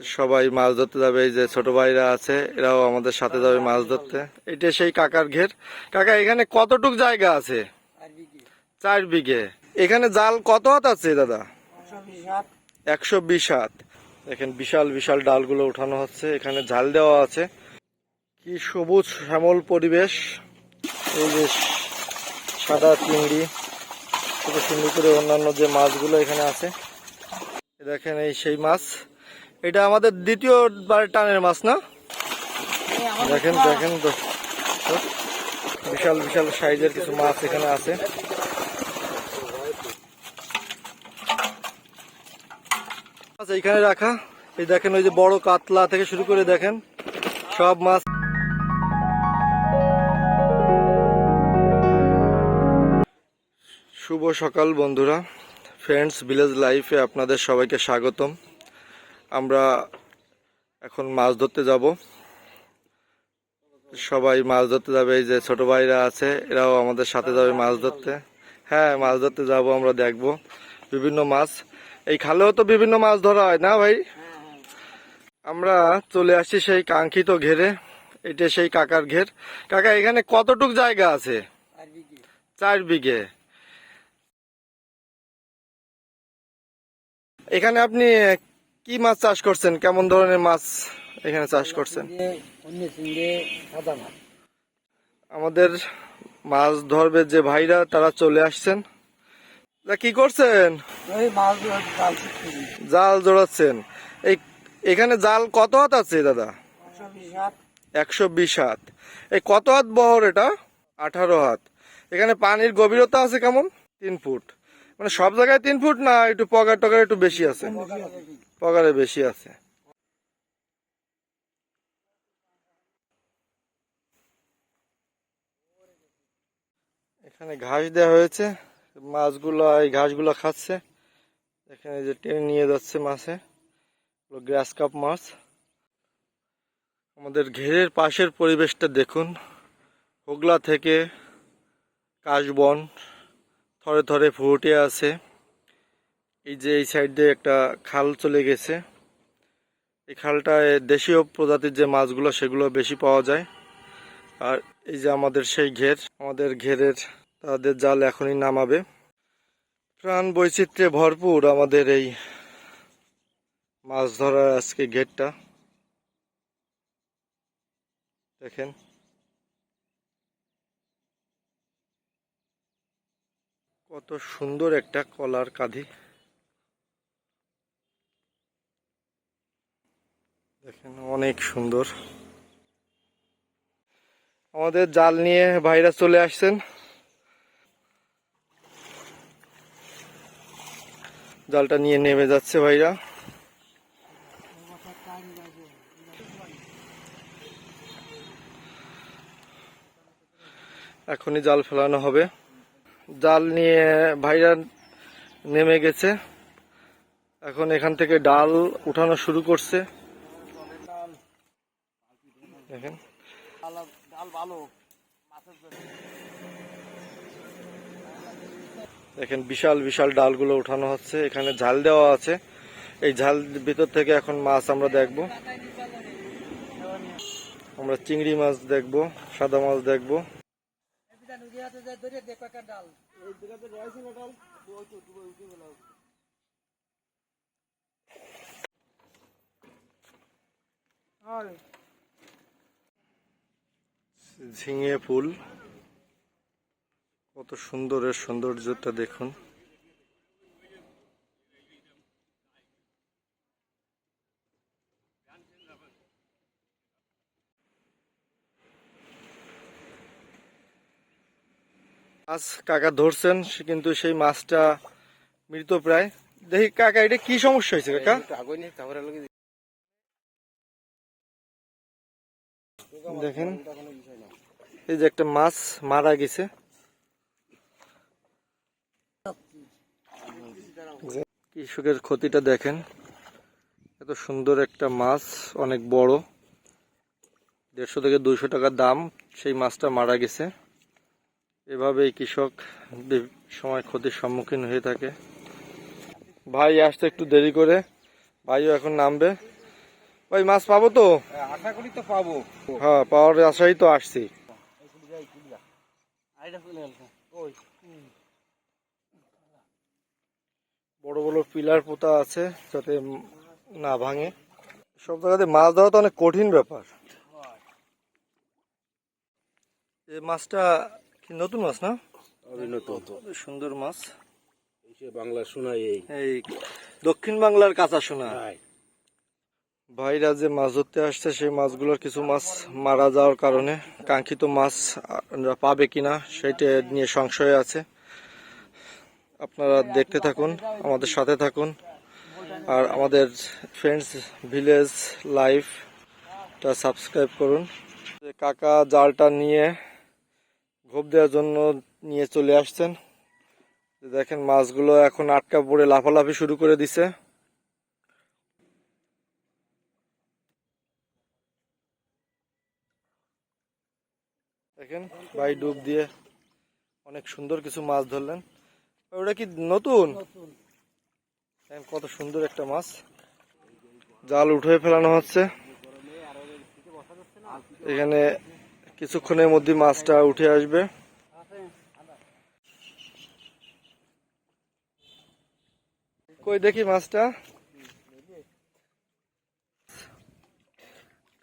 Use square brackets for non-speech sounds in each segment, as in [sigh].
সবাই মাছ ধরতে যাবে, এই যে ছোট ভাইরা আছে, এরাও আমাদের সাথে যাবে মাছ ধরতে। এটা সেই কাকার ঘের। কাকা, এখানে কতটুক জায়গা আছে? চার বিঘে। এখানে জাল কত হাত আছে দাদা? একশো বিশ হাত। দেখেন বিশাল বিশাল ডালগুলো উঠানো হচ্ছে, এখানে জাল দেওয়া আছে। কি সবুজ শ্যামল পরিবেশ। এই যে সাদা চিংড়ি খুব সুন্দর করে অন্যান্য যে মাছগুলো এখানে আছে। দেখেন এই সেই মাছ। এটা আমাদের দ্বিতীয় বার টানের মাছ না? দেখেন দেখেন তো। বিশাল বিশাল সাইজের কিছু মাছ এখানে আছে। আচ্ছা এখানে রাখা। এই দেখেন ওই যে বড় কাতলা থেকে শুরু করে দেখেন সব মাছ। শুভ সকাল বন্ধুরা। ফ্রেন্ডস ভিলেজ লাইফে আপনাদের সবাইকে স্বাগতম। আমরা এখন মাছ ধরতে যাব। সবাই মাছ ধরতে যাবে এই যে ছোট ভাইরা আছে এরাও আমাদের সাথে যাবে মাছ ধরতে। হ্যাঁ মাছ ধরতে যাব আমরা দেখব বিভিন্ন মাছ। এই খালেও তো বিভিন্ন মাছ ধরা হয় না ভাই? আমরা চলে আসছি সেই কাঙ্ক্ষিত ঘেরে। এটা সেই কাকার ঘের। কাকা এখানে কতটুক জায়গা আছে? চার বিঘে। এখানে আপনি কি মাছ চাষ করছেন? কেমন ধরনের মাছ এখানে চাষ করছেন? আমাদের মাছ ধরবে যে ভাইরা, তারা চলে আসছেন। কি করছেন? জাল জোড়াচ্ছেন। এই এখানে জাল কত হাত আছে দাদা? একশো বিশ হাত। এই কত হাত বহর এটা? আঠারো হাত। এখানে পানির গভীরতা আছে কেমন? তিন ফুট। মানে সব জায়গায় তিন ফুট না, একটু পকার টগার একটু বেশি আছে? পগারে বেশি আছে। এখানে ঘাস দেওয়া হয়েছে, মাছগুলো, এই ঘাসগুলো খাচ্ছে। এখানে যে টেনে নিয়ে যাচ্ছে মাছে গ্রাস কাপ মাছ। আমাদের ঘেরের পাশের পরিবেশটা দেখুন। হোগলা থেকে কাশবন, থরে থরে ফুটে আছে। এই যে এই সাইড দিয়ে একটা খাল চলে গেছে। এই খালটায় দেশীয় প্রজাতির যে মাছগুলো, সেগুলো বেশি পাওয়া যায়। আর এই যে আমাদের সেই ঘের, আমাদের ঘেরের তাদের জাল এখনই নামাবে। প্রাণ বৈচিত্র্যে ভরপুর আমাদের এই মাছ ধরার আজকে ঘেরটা। দেখেন। কত সুন্দর একটা কলার কাঁধি। দেখেন, অনেক সুন্দর। আমাদের জাল নিয়ে ভাইরা চলে আসছেন। জালটা নিয়ে নেমে যাচ্ছে ভাইরা। এখনই জাল ফেলানো হবে। জাল নিয়ে ভাইরা নেমে গেছে। এখন এখান থেকে ডাল উঠানো শুরু করছে। দেখেন। ভালো দেখেন বিশাল বিশাল ডালগুলো উঠানো হচ্ছে। এখানে ঝাল দেওয়া আছে। এই ঝাল ভিতর থেকে এখন মাছ আমরা দেখব। আমরা চিংড়ি মাছ দেখব সাদা মাছ দেখব। ঝিঙে ফুল। কত সুন্দরের সৌন্দর্যটা দেখুন। মাছ কাকা ধরছেন, সে কিন্তু সেই মাছটা মৃত প্রায়। দেখি কাকা, এটা কি সমস্যা হয়েছে কাকা? দেখেন। এই যে একটা মাছ মারা গেছে। কৃষকের ক্ষতিটা দেখেন। এত সুন্দর একটা মাছ অনেক বড়। দেড়শো থেকে দুইশো টাকা দাম সেই মাছটা মারা গেছে। এভাবেই কৃষক সময় ক্ষতির সম্মুখীন হয়ে থাকে। ভাই আসতে একটু দেরি করে। ভাইও এখন নামবে। ভাই মাছ পাবো তো? আশা করি তো পাবো। হ্যাঁ পাওয়ার আশাই তো আসছি। বড় বড় পিলার পোতা আছে যাতে না ভাঙে। সব জায়গাতে মাছ ধরা তো অনেক কঠিন ব্যাপার। এই মাছটা কি নতুন মাছ না? সুন্দর মাছ। বাংলা শোনাই এই। দক্ষিণ বাংলার কাঁচা সোনা। হাই ভাইরা যে মাছ ধরতে আসছে, সেই মাছগুলোর কিছু মাছ মারা যাওয়ার কারণে কাঙ্ক্ষিত মাছ পাবে কিনা সেটা নিয়ে সংশয় আছে। আপনারা দেখতে থাকুন, আমাদের সাথে থাকুন। আর আমাদের ফ্রেন্ডস ভিলেজ লাইফটা সাবস্ক্রাইব করুন। কাকা জালটা নিয়ে ঘোপ দেওয়ার জন্য নিয়ে চলে আসছেন। দেখেন মাছগুলো এখন আটকা পড়ে লাফালাফি শুরু করে দিছে। দেখেন ভাই ডুব দিয়ে অনেক সুন্দর কিছু মাছ ধরলেন। ওটা কি নতুন? কত সুন্দর একটা মাছ। জাল উঠে ফেলানো হচ্ছে। এখানে কিছুক্ষণের মধ্যে মাছটা উঠে আসবে। কই দেখি মাছটা?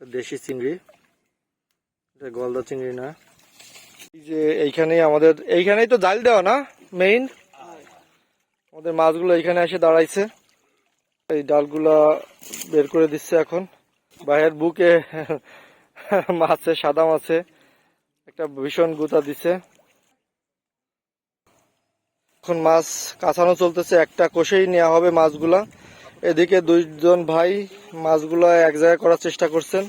দেশি চিংড়ি। এটা গলদা চিংড়ি না। যে এইখানেই আমাদের, এইখানেই তো জাল দেওয়া না মেইন আমাদের মাছগুলো এইখানে এসে দাঁড়াইছে। এই ডালগুলা বের করে দিচ্ছে এখন। বাইরের বুকে [laughs] মাছে, সাদা মাছে, একটা ভীষণ গুতা দিছে। এখন মাছ কাঁচানো চলতেছে, একটা কষেই নেওয়া হবে মাছগুলা। এদিকে দুইজন ভাই মাছগুলা এক জায়গায় করার চেষ্টা করছেন।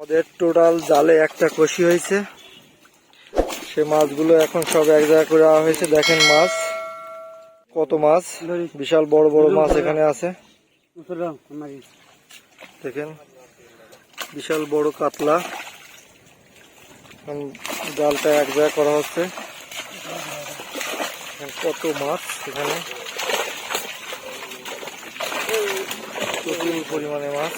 আমাদের টোটাল জালে একটা কষি হয়েছে। সে মাছগুলো এখন সব এক জায়গায় করে হয়েছে। দেখেন মাছ কত মাছ বিশাল বড় বড় মাছ এখানে আছে। দেখেন বিশাল বড় কাতলা। জালটা এক জায়গায় করা হচ্ছে। কত মাছ এখানে? প্রচুর পরিমাণে মাছ।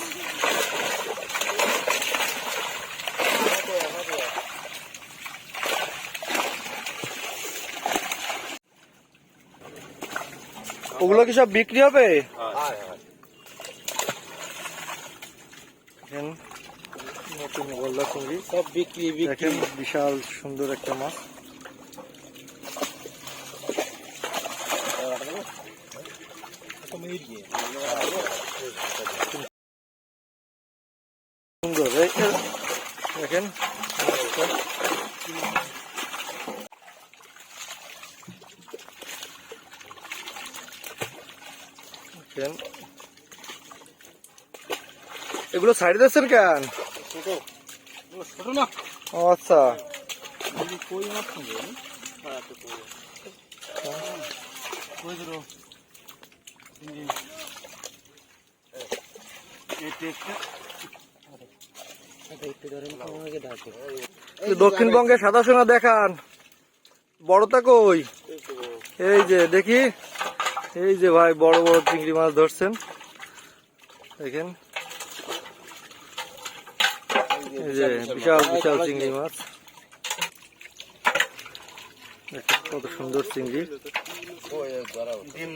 ওগুলো কি সব বিক্রি হবে? নতুন সব বিক্রি বিশাল সুন্দর একটা মাছ। সুন্দর দেখেন। মাছটা। এগুলো সাইড দিচ্ছেন কেন? না। ও আচ্ছা। এই দক্ষিণবঙ্গে সাদা সোনা দেখান। বড়টা কই? এই যে দেখি। এই যে ভাই বড় বড় চিংড়ি মাছ ধরছেন। দেখেন। এই যে বিশাল বিশাল চিংড়ি মাছ। দেখেন কত সুন্দর চিংড়ি। ডিম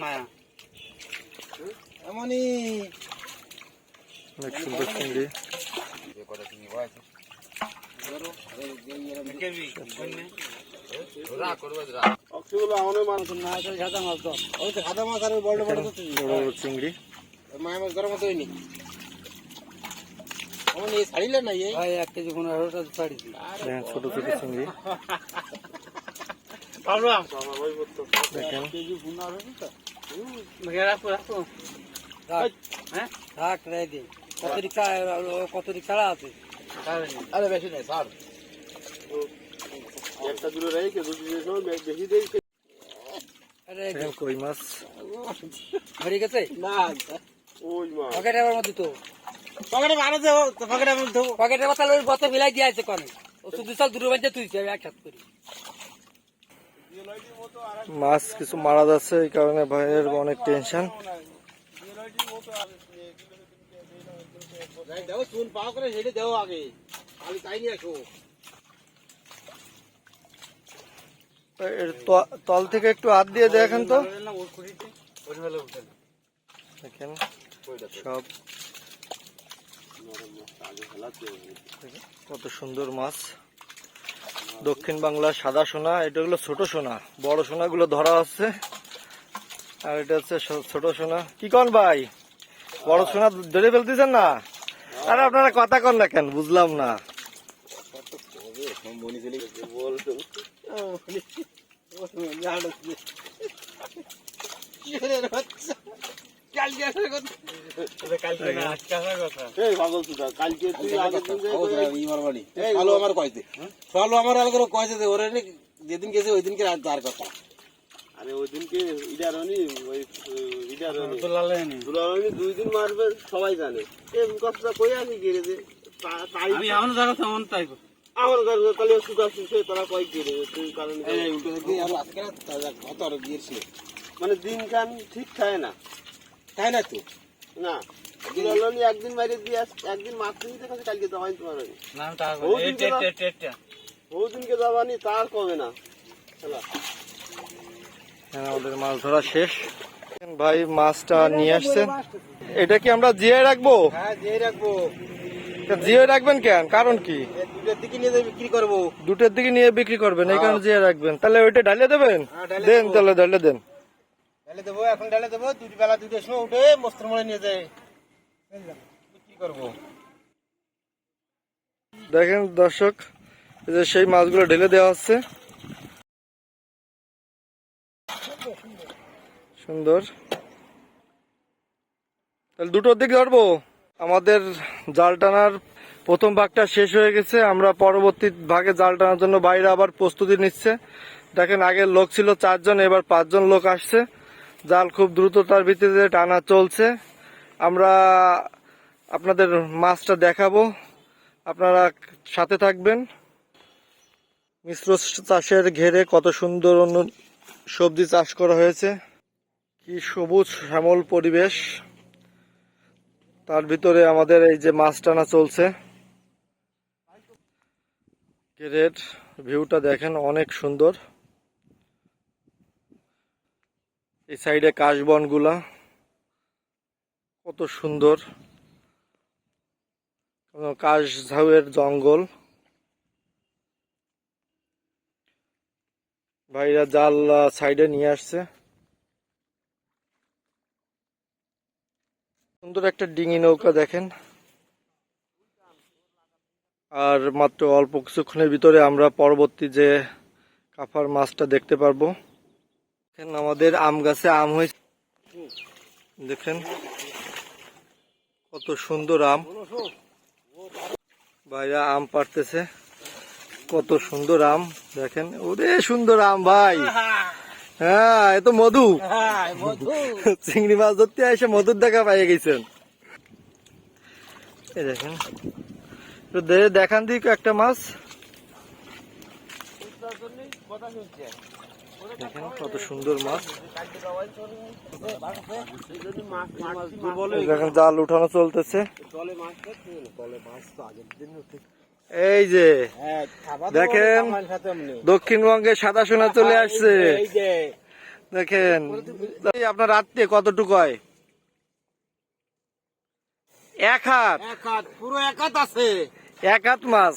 মায়া এমনই অনেক সুন্দর চিংড়ি সাদা মাছ তো ওই তো সাদা মাছ আর বড় বড় তো বড় বড় চিংড়ি। মায়া মাছ গরম মতো হয়নি এই ছাড়িলে না এই? ভাই এক কেজি কোনো আরোটা ছাড়িছি দেখেন ছোট ছোট চিংড়ি। দেখেন। কেজি কোনো তো ভাইয়া রাখো রাখো। হ্যাঁ? রাখ রে দে কতরি কতরি কাড়া আছে? আরে বেশি নাই ছাড়। একটা দূরে রেখে দুটো সময় বেশি দেই কই মাছ? মরে গেছে? না ওই মা পকেটে আবার মধ্যে তো। পকেটে মারা যাও পকেটে মধ্যে তো পকেটে মাথা লই গত মিলাই দিয়া আছে কোনে। ও শুধু সাল দূরে বাজে তুই যাবে এক করি। মাছ কিছু মারা যাচ্ছে এই কারণে ভাইয়ের অনেক টেনশন দেখো চুন পাও করে সেটা দেও আগে। খালি তাই নিয়ে আসো এর ত- তল থেকে একটু হাত দিয়ে দেখেন তো। দেখেন, সব। কত সুন্দর মাছ। দক্ষিণ বাংলার সাদা সোনা, এটা হলো ছোট সোনা। বড় সোনাগুলো ধরা হচ্ছে আর এটা হচ্ছে ছোট সোনা। কি কন ভাই? বড় সোনা ধরে ফেলতেছেন না? আর আপনারা কথা কন না কেন? বুঝলাম না। যেদিন গেছে ওই দিনকে রাত তার কথা আরে ওই দিনকে ইডারনি ওই ইডারনি দুলারনি দুই দিন মারবে সবাই জানে এই কথাটা কই আসি গেরে যে আমি এমন জায়গা তেমন তাই। আমার কাছে তাহলে তারা কারণ আজকে কত আর গিয়েছিল মানে দিন কান ঠিক থাকে না। তাই না তো? না একদিন দিয়ে একদিন কাছে কালকে তোমার। বহুদিনকে তার কবে না? হ্যাঁ, আমাদের মাছ ধরা শেষ। ভাই মাছটা নিয়ে আসছে। এটা কি আমরা জিয়ে রাখব? হ্যাঁ যে রাখব। এটা জিয়ে রাখবেন কেন? কারণ কি? দুটোর দিকে নিয়ে বিক্রি করব। দুটোর দিকে নিয়ে বিক্রি করবেন এই কারণে জিয়ে রাখবেন। তাহলে ওইটা ঢালিয়ে দেবেন? হ্যাঁ, দেন তাহলে ঢালিয়ে দেন। দেবো এখন দেবো দুটি বেলা দুটোর সময় উঠে নিয়ে যায় বিক্রি করব। দেখেন দর্শক এই যে সেই মাছগুলো ঢেলে দেওয়া হচ্ছে। সুন্দর। তাহলে দুটোর দিকে ধরবো। আমাদের জাল টানার প্রথম ভাগটা শেষ হয়ে গেছে, আমরা পরবর্তী ভাগে জাল টানার জন্য বাইরে আবার প্রস্তুতি নিচ্ছে। দেখেন, আগের লোক ছিল চারজন, এবার পাঁচজন লোক আসছে। জাল খুব দ্রুততার ভিত্তিতে টানা চলছে। আমরা আপনাদের মাছটা দেখাবো। আপনারা সাথে থাকবেন। মিশ্র চাষের ঘেরে কত সুন্দর অন্য সবজি চাষ করা হয়েছে। কি সবুজ, শ্যামল পরিবেশ। তার ভিতরে আমাদের এই যে মাছ টানা চলছে। ঘেরের ভিউটা দেখেন, অনেক সুন্দর। এই সাইডে কাশবনগুলা, কত সুন্দর। কাশ ঝাউয়ের জঙ্গল। ভাইরা জাল সাইডে নিয়ে আসছে। সুন্দর একটা ডিঙি নৌকা দেখেন। আর মাত্র অল্প কিছুক্ষণের ভিতরে আমরা পরবর্তী যে কাফার মাছটা দেখতে পারব। দেখেন আমাদের আম গাছে আম হয়েছে। দেখেন কত সুন্দর আম। ভাইরা, আম পারতেছে কত সুন্দর আম, দেখেন। ওরে, সুন্দর আম ভাই। হ্যাঁ এ তো মধু। চিংড়ি মাছ ধরতে এসে মধুর দেখা পাইয়ে গেছেন। দেখেন দে- দেখান দিক একটা মাছ। দেখেন কত সুন্দর মাছ। জাল উঠানো চলতেছে। এই যে, দেখেন। দক্ষিণবঙ্গে সাদা সোনা চলে আসছে। দেখেন আপনার রাত্রে কতটুকু হয়? এক হাত। এক হাত, পুরো এক হাত আছে। এক হাত মাছ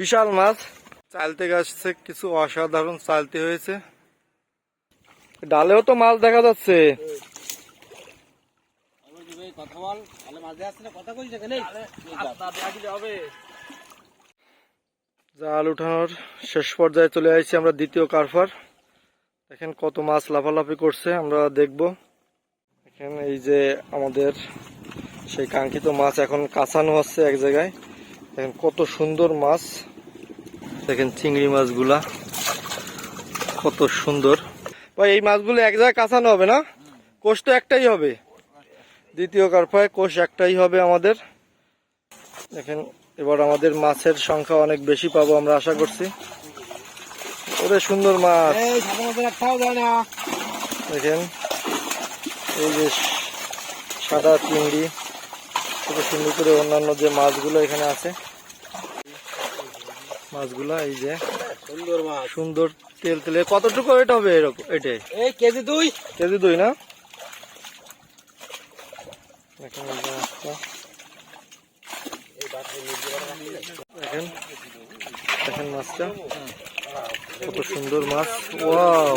বিশাল মাছ। চালতে গাছছে কিছু অসাধারণ চালতে হয়েছে। ডালেও তো মাছ দেখা যাচ্ছে। জাল উঠানোর শেষ পর্যায়ে চলে আসছি আমরা দ্বিতীয় কারফার। দেখেন কত মাছ লাফালাফি করছে আমরা দেখব। দেখেন এই যে আমাদের সেই কাঙ্ক্ষিত মাছ এখন কাঁচানো হচ্ছে এক জায়গায়। দেখেন কত সুন্দর মাছ। দেখেন চিংড়ি মাছগুলা কত সুন্দর। ভাই এই মাছগুলো এক জায়গায় কাঁচানো হবে না? কোষ তো একটাই হবে। দ্বিতীয় কারফায় কোষ একটাই হবে আমাদের। দেখেন এবার আমাদের মাছের সংখ্যা অনেক বেশি পাবো আমরা আশা করছি। ওরে সুন্দর মাছ। দেখেন এই যে সাদা চিংড়ি। থেকে সুন্দর করে অন্যান্য যে মাছগুলো এখানে আছে মাছগুলো এই যে সুন্দর মাছ। সুন্দর তেল তেলে কতটুকু এটা হবে এরকম এটাই? এই কেজি দুই। কেজি দুই না? মাছটা। দেখেন দেখেন মাছটা। কত সুন্দর মাছ। ওয়াও।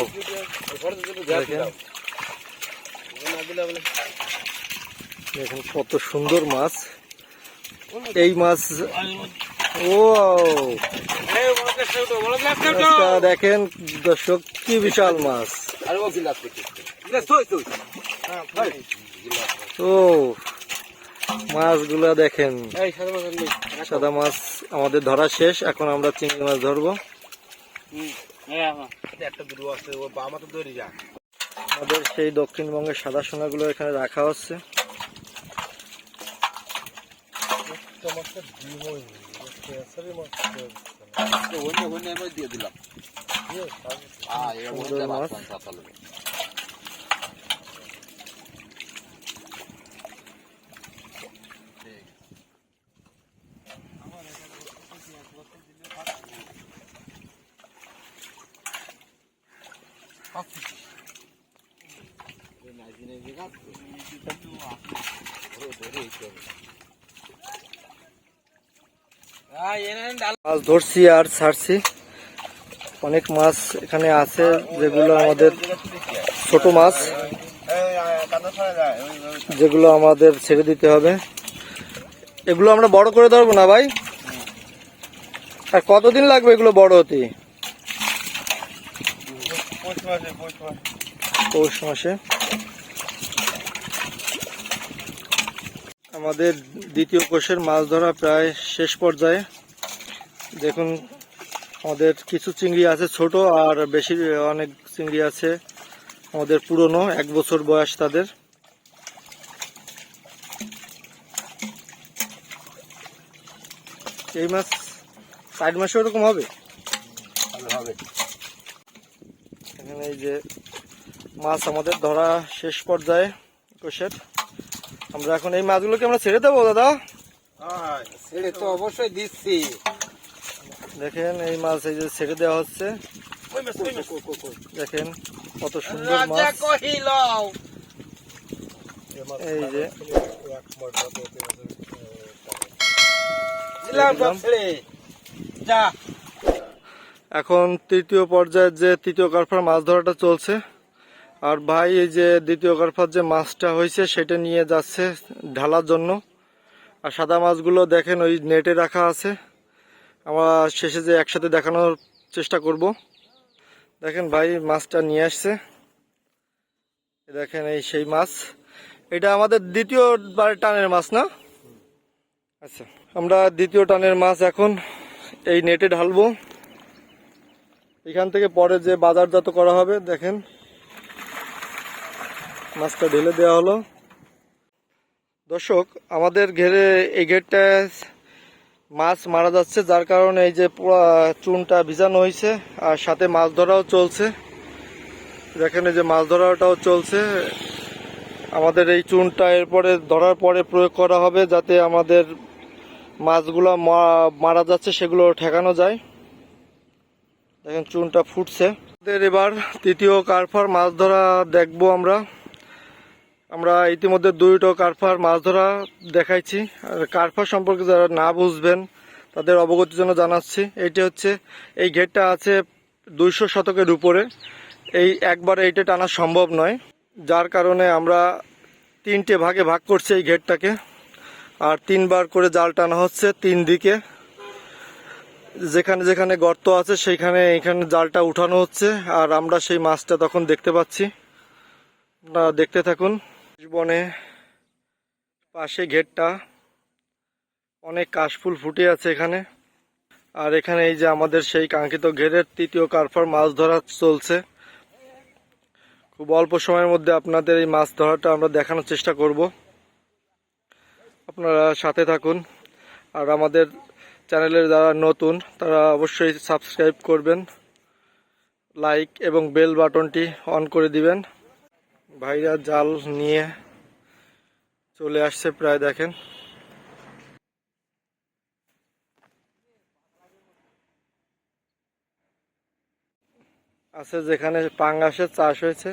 দেখেন। দেখেন কত সুন্দর মাছ। এই মাছ ও দেখেন দর্শক, কি বিশাল মাছ। ও, মাছগুলা দেখেন। সাদা মাছ। সাদা আমাদের ধরা শেষ, এখন আমরা চিংড়ি মাছ ধরবো। আমাদের একটা দুটো আছে ও এখানে রাখা দৌড়ি যা আমাদের সেই দক্ষিণবঙ্গের সাদা সোনাগুলো এখানে রাখা হচ্ছে সুন্দর মাছ। মাছ ধরছি আর ছাড়ছি। অনেক মাছ এখানে আছে, যেগুলো আমাদের ছোট মাছ। যেগুলো আমাদের ছেড়ে দিতে হবে। এগুলো আমরা বড় করে ধরবো না ভাই? আর কতদিন লাগবে এগুলো বড় হতে? পৌষ মাসে। আমাদের দ্বিতীয় কোষের মাছ ধরা প্রায় শেষ পর্যায়ে। দেখুন আমাদের কিছু চিংড়ি আছে ছোট আর বেশি অনেক চিংড়ি আছে। আমাদের পুরনো এক বছর বয়স তাদের। এই মাছ সাইড মাসে ওরকম হবে? এখানে এই যে মাছ আমাদের ধরা শেষ পর্যায়ে কোষের। আমরা এখন এই মাছগুলোকে আমরা ছেড়ে দেবো দাদা? ছেড়ে তো অবশ্যই দিচ্ছি। দেখেন এই মাছ এই যে ছেড়ে দেওয়া হচ্ছে। দেখেন কত সুন্দর মাছ। এই যে। এখন তৃতীয় পর্যায়ের যে তৃতীয় কারফার মাছ ধরাটা চলছে। আর ভাই এই যে দ্বিতীয় কারফার যে মাছটা হয়েছে সেটা নিয়ে যাচ্ছে ঢালার জন্য। আর সাদা মাছগুলো দেখেন ওই নেটে রাখা আছে। আমরা শেষে যে একসাথে দেখানোর চেষ্টা করব। দেখেন ভাই মাছটা নিয়ে আসছে। দেখেন এই সেই মাছ। এটা আমাদের দ্বিতীয়বার টানের মাছ না? আচ্ছা আমরা দ্বিতীয় টানের মাছ এখন এই নেটে ঢালবো। এখান থেকে পরে যে বাজারজাত করা হবে, দেখেন। মাছটা ঢেলে দেওয়া হলো। দর্শক, আমাদের ঘেরে এই গেটটায় মাছ মারা যাচ্ছে, যার কারণে এই যে চুনটা ভিজানো হয়েছে, আর সাথে মাছ ধরাও চলছে। দেখেন এই যে মাছ ধরাটাও চলছে। আমাদের এই চুনটা এরপরে ধরার পরে প্রয়োগ করা হবে যাতে আমাদের মাছগুলো মারা যাচ্ছে, সেগুলো ঠেকানো যায়। দেখেন চুনটা ফুটছে। আমাদের এবার তৃতীয় কারফার মাছ ধরা দেখব আমরা। আমরা ইতিমধ্যে দুইটো কারফার মাছ ধরা দেখাইছি। আর কারফা সম্পর্কে যারা না বুঝবেন, তাদের অবগতির জন্য জানাচ্ছি। এইটা হচ্ছে, এই ঘেরটা আছে দুইশো শতকের উপরে। এই একবার এইটা টানা সম্ভব নয়। যার কারণে আমরা তিনটে ভাগে ভাগ করছি এই ঘেরটাকে আর তিনবার করে জাল টানা হচ্ছে তিন দিকে। যেখানে যেখানে গর্ত আছে, সেইখানে এখানে জালটা উঠানো হচ্ছে। আর আমরা সেই মাছটা তখন দেখতে পাচ্ছি। আপনারা দেখতে থাকুন। বনে পাশে ঘেরটা অনেক কাশফুল ফুটে আছে এখানে। আর এখানে এই যে আমাদের সেই কাঙ্ক্ষিত ঘেরের তৃতীয় কারফার মাছ ধরা চলছে। খুব অল্প সময়ের মধ্যে আপনাদের এই মাছ ধরাটা আমরা দেখানোর চেষ্টা করব। আপনারা সাথে থাকুন। আর আমাদের চ্যানেলের যারা নতুন, তারা অবশ্যই সাবস্ক্রাইব করবেন। লাইক এবং বেল বাটনটি অন করে দিবেন। ভাইরা জাল নিয়ে চলে আসছে প্রায় দেখেন। আছে যেখানে পাঙ্গাসের চাষ হয়েছে।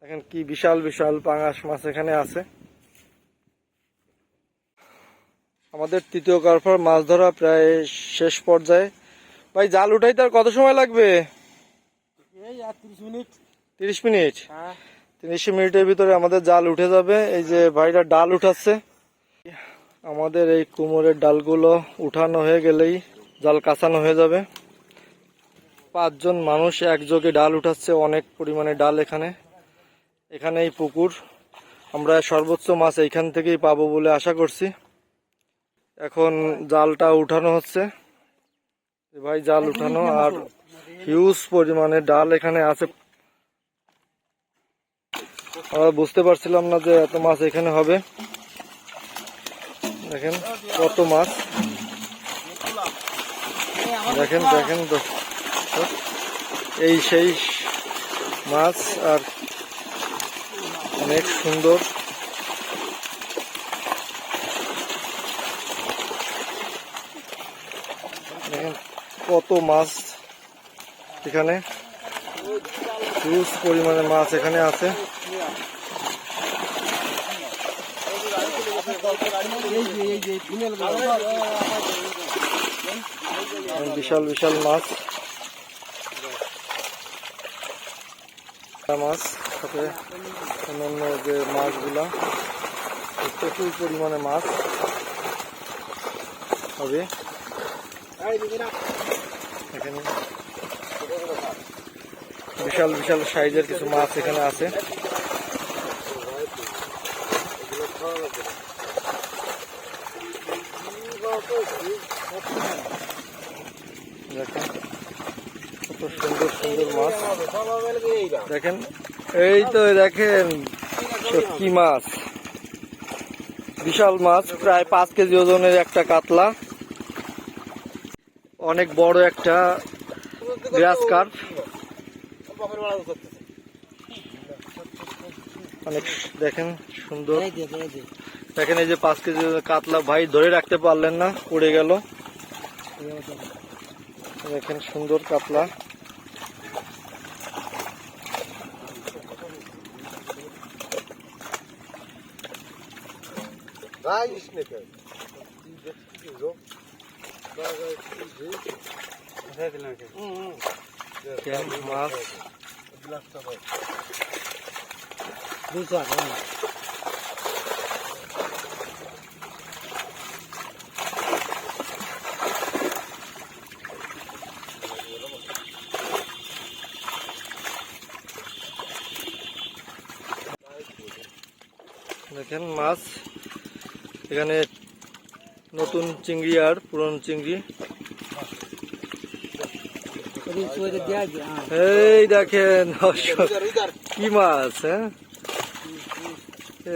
দেখেন কি বিশাল বিশাল পাঙ্গাস মাছ এখানে আছে। আমাদের তৃতীয় কারফার মাছ ধরা প্রায় শেষ পর্যায়ে। ভাই জাল উঠাইতে আর কত সময় লাগবে? এই আর তিরিশ মিনিট। তিরিশ মিনিট? হ্যাঁ। তিরিশ মিনিটের ভিতরে আমাদের জাল উঠে যাবে। এই যে ভাইরা ডাল উঠাচ্ছে। আমাদের এই কুমোরের ডালগুলো উঠানো হয়ে গেলেই জাল কাঁচানো হয়ে যাবে। পাঁচজন মানুষ একযোগে ডাল উঠাচ্ছে অনেক পরিমাণে ডাল এখানে। এখানে এই পুকুর। আমরা সর্বোচ্চ মাছ এইখান থেকেই পাবো বলে আশা করছি। এখন জালটা উঠানো হচ্ছে। ভাই জাল উঠানো আর [laughs] হিউজ পরিমাণে ডাল এখানে আছে। আমরা বুঝতে পারছিলাম না যে এত মাছ এখানে হবে। দেখেন কত মাছ। দেখেন দেখেন। এই সেই মাছ আর অনেক সুন্দর। কত মাছ এখানে। হিউজ পরিমাণে মাছ এখানে আছে এই যে এই যে ফিমেল বিশাল বিশাল মাছ। মাছ, সাথে অন্যান্য যে মাছগুলা, প্রচুর পরিমাণে মাছ হবে। এখানে বিশাল বিশাল সাইজের কিছু মাছ এখানে আছে দেখেন কত সুন্দর সুন্দর মাছ দেখেন, এই তো দেখেন কি মাছ। বিশাল মাছ, প্রায় পাঁচ কেজি ওজনের একটা কাতলা। অনেক বড় একটা গ্রাস কার্প অনেক দেখেন সুন্দর। দেখেন এই যে পাঁচ কেজি কাতলা, ভাই ধরে রাখতে পারলেন না পড়ে গেল। দেখেন সুন্দর কাতলা। দেখেন মাছ দুশো আট দেখেন মাছ এখানে নতুন চিংড়ি আর পুরনো চিংড়ি। এই দেখেন কি মাছ হ্যাঁ?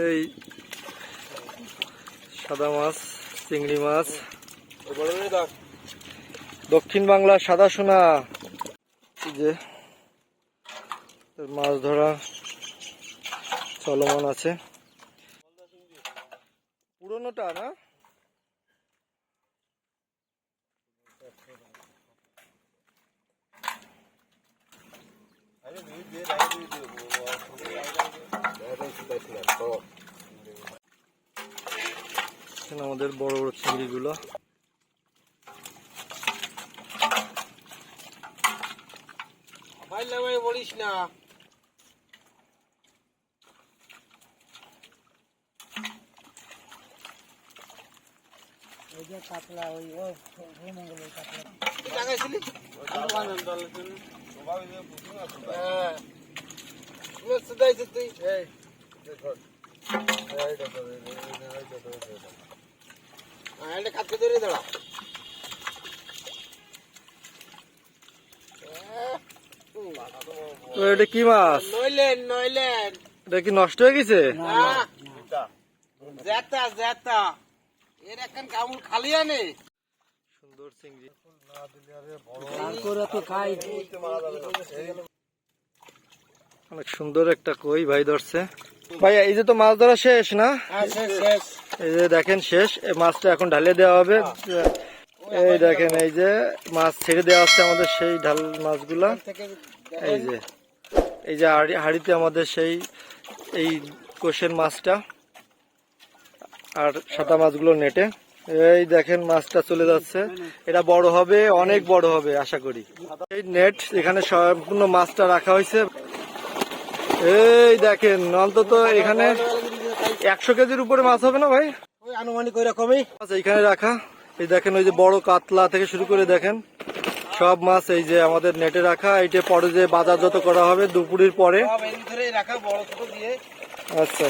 এই সাদা মাছ, চিংড়ি মাছ। দক্ষিণ বাংলার সাদা সোনা। যে, মাছ ধরা চলমান আছে। পুরোনোটা না? আমাদের বড় বড় চিংড়িগুলো। ভাই লাগাই বলিস না। ওই যে কাতলা ওই ও ভূমঙ্গলের কাতলা। লাগাইছিলি হ্যাঁ সুদাইছে তুই এই এটা কাটকে ধরে দাঁড়া তো এটা কি মাছ? নইলেন নইলেন। এটা কি নষ্ট হয়ে গেছে? জেতা জেতা। এর এখন কামুল খালি আনে। সুন্দর চিংড়ি। তারপরে তো খাই। অনেক সুন্দর একটা কই ভাই ধরছে। ভাইয়া এই যে তো মাছ ধরা শেষ না? হ্যাঁ শেষ শেষ। এই যে দেখেন শেষ এই মাছটা এখন ঢালিয়ে দেওয়া হবে। এই দেখেন এই যে মাছ ছেড়ে দেওয়া হচ্ছে আমাদের সেই ঢাল মাছগুলা। এই যে এই যে হাড়ি- হাড়িতে আমাদের সেই এই কোষের মাছটা। আর সাদা মাছগুলো নেটে। এই দেখেন মাছটা চলে যাচ্ছে। এটা বড় হবে অনেক বড় হবে আশা করি। এই নেট এখানে সম্পূর্ণ মাছটা রাখা হয়েছে। এই দেখেন অন্তত এখানে একশো কেজির উপরে মাছ হবে না ভাই? ওই আনুমানিক ওই রকমই। মাছ এখানে রাখা। এই দেখেন ওই যে বড় কাতলা থেকে শুরু করে দেখেন। সব মাছ এই যে আমাদের নেটে রাখা। এইটা পরে যে বাজারজাত করা হবে দুপুরের পরে। আচ্ছা।